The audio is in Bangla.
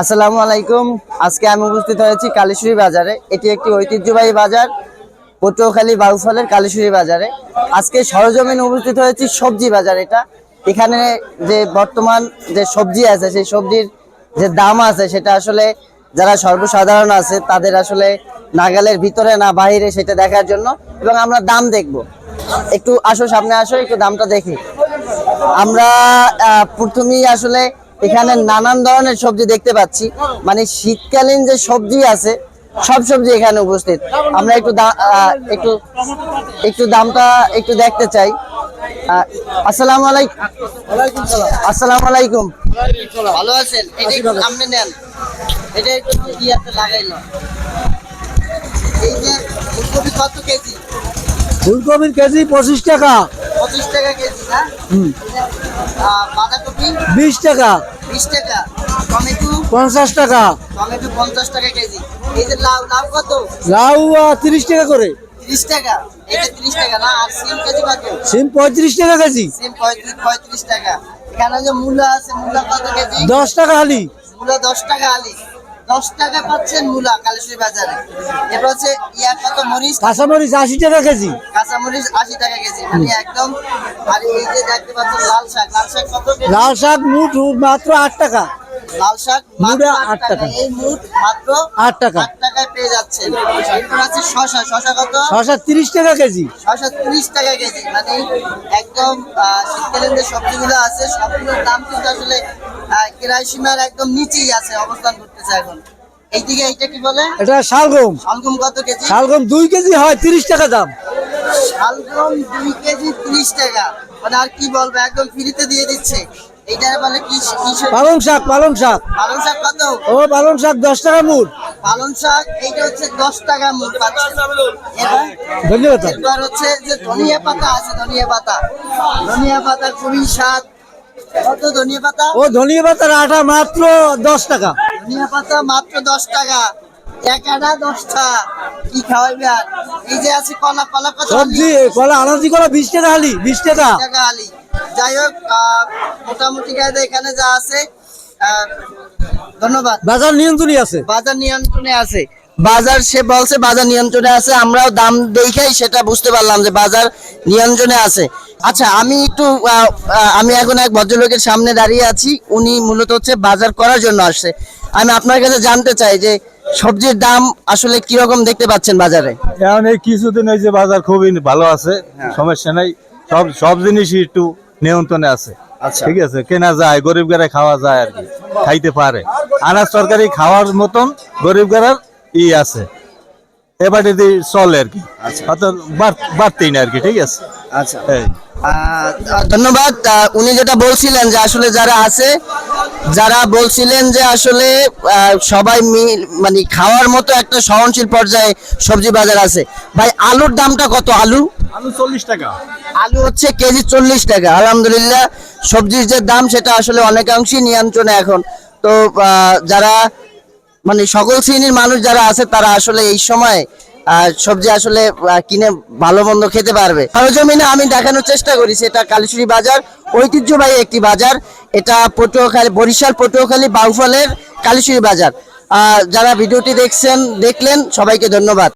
আসসালামু আলাইকুম। আজকে আমি উপস্থিত হয়েছি কালীশুরি বাজারে। এটি একটি ঐতিহ্যবাহী বাজার, পটুয়াখালী বাউফলের কালীশুরি বাজারে। আজকে সরজমিন উপস্থিত হয়েছি সবজি বাজার এটা। এখানে যে বর্তমান যে সবজি আছে, সেই সবজির যে দাম আছে, সেটা আসলে যারা সর্বসাধারণ আছে, তাদের আসলে নাগালের ভিতরে না বাইরে সেটা দেখার জন্য। এবং আমরা দাম দেখব। একটু আসো সামনে আসো, একটু দামটা দেখি। আমরা প্রথমেই আসলে এখানে নানান ধরনের সবজি দেখতে পাচ্ছি। মানে শীতকালীন যে সবজি আছে সব সবজি এখানে উপস্থিত। আমরা একটু একটু একটু দামটা একটু দেখতে চাই। আসসালামু আলাইকুম। আসসালামু আলাইকুম। ভালো আছেন? নেন। এটা একটু ইয়াতে লাগাইল এই যে ফুলকপি কত কেজি? ফুলকপির কেজি পঁচিশ টাকা। পঁচিশ টাকা কেজি না? বাঁধাকপি? বিশ টাকা। টাকা টমেটো পঞ্চাশ টাকা। টমেটো পঞ্চাশ টাকা কেজি। এই যে লাউ লাউ কত? লাউ তিরিশ টাকা করে। তিরিশ টাকা। এটা তিরিশ টাকা না আর সিম কেজি কত? সিম পঁয়ত্রিশ টাকা কেজি। সিম পঁয়ত্রিশ টাকা। এখানে যে মূলা আছে মূলা কত কেজি? দশ টাকা হালি। মূলা দশ টাকা আলি দশ টাকা পাচ্ছেন মূলা কালেশ্বরী বাজারে। এরপর হচ্ছে ইয়া কত মরিচ। কাঁচামরিচ আশি টাকা কেজি। কাঁচামরিচ আশি টাকা কেজি। মানে একদম আর এই যে দেখতে পাচ্ছেন লাল শাক। লাল শাক কত লাল শাক মুঠ মাত্র আট টাকা। লাল শাক মুড়া আট টাকা। এই মুঠ মাত্র আট টাকা। আট টাকায় পেয়ে যাচ্ছেন। এরপর আছে শশা শশা কত? শশা তিরিশ টাকা কেজি। ত্রিশ টাকা কেজি। মানে একদম শীতকালীন যে সবজিগুলো আছে সবগুলোর দাম কিন্তু আসলে আহ, ক্রয় সীমার একদম নিচেই আছে অবস্থান করতেছে এখন। এইদিকে এইটা কি বলে? এটা শালগম। শালগম কত কেজি? শালগম দুই কেজি হয় তিরিশ টাকা দাম। শালগম দুই কেজি ত্রিশ টাকা। মানে আর কি বলব একদম ফ্রিতে দিয়ে দিচ্ছে। এইটা বলে কি কি পালং শাক পালং শাক। পালং শাক কত? ও পালং শাক দশ টাকা মুঠ পালং শাক এইটা হচ্ছে দশ টাকা মূল ধন্যবাদ। এবার হচ্ছে যে ধনিয়া পাতা আছে ধনিয়া পাতা। ধনিয়া পাতা খুবই স্বাদ। ও ধনিয়া পাতার আটা মাত্র দশ টাকা। ধনিয়া পাতা মাত্র দশ টাকা। একাটা দশটা। কি খাওয়াইবে আর? এই যে আছে কলা কলা কত সবজি কলা আনাজি কলা বিশ টাকা হালি বিশ টাকা। টাকা আলি। যাই হোক মোটামুটি এখানে যা আছে ধন্যবাদ। বাজার নিয়ন্ত্রণই আছে। বাজার নিয়ন্ত্রণে আছে। বাজার সে বলছে বাজার নিয়ন্ত্রণে আছে আমরাও দাম দেখেই সেটা বুঝতে পারলাম যে বাজার নিয়ন্ত্রণে আছে। আচ্ছা আমি একটু আমি এখন এক ভদ্রলোকের সামনে দাঁড়িয়ে আছি। উনি মূলত হচ্ছে বাজার করার জন্য আসছে। আমি আপনার কাছে জানতে চাই যে সবজির দাম আসলে কীরকম দেখতে পাচ্ছেন বাজারে? এখন এই কিছুদিন এই যে বাজার খুবই ভালো আছে সমস্যা নাই। সব সব জিনিসই একটু নিয়ন্ত্রণে আছে। আচ্ছা। ঠিক আছে কেনা যায় গরিব গারে খাওয়া যায় আর কি খাইতে পারে। আনাজ তরকারি খাওয়ার মতন গরিব গারার ই আছে। এবারে দিয়ে চলে আর কি বাড়- বাড়তেই না আর কি ঠিক আছে? আচ্ছা। ধন্যবাদ। উনি যেটা বলছিলেন যে আসলে যারা আছে যারা বলছিলেন যে আসলে সবাই মানে খাওয়ার মতো একটা সহনশীল পর্যায়ে সবজি বাজার আছে। ভাই আলুর দামটা কত? আলু? আলু চল্লিশ টাকা। আলু হচ্ছে কেজি চল্লিশ টাকা। আলহামদুলিল্লাহ সবজির যে দাম সেটা আসলে অনেকাংশই নিয়ন্ত্রণে এখন। তো যারা মানে সকল শ্রেণির মানুষ যারা আছে তারা আসলে এই সময় সবজি আসলে কিনে ভালো মন্দ খেতে পারবে। সরজমিনে আমি দেখানোর চেষ্টা করি এটা কালীশুরি বাজার, ঐতিহ্যবাহী একটি বাজার। এটা পটুয়াখালী, বরিশাল, পটুয়াখালী, বাউফলের কালীশুরি বাজার। যারা ভিডিওটি দেখছেন, দেখলেন, সবাইকে ধন্যবাদ।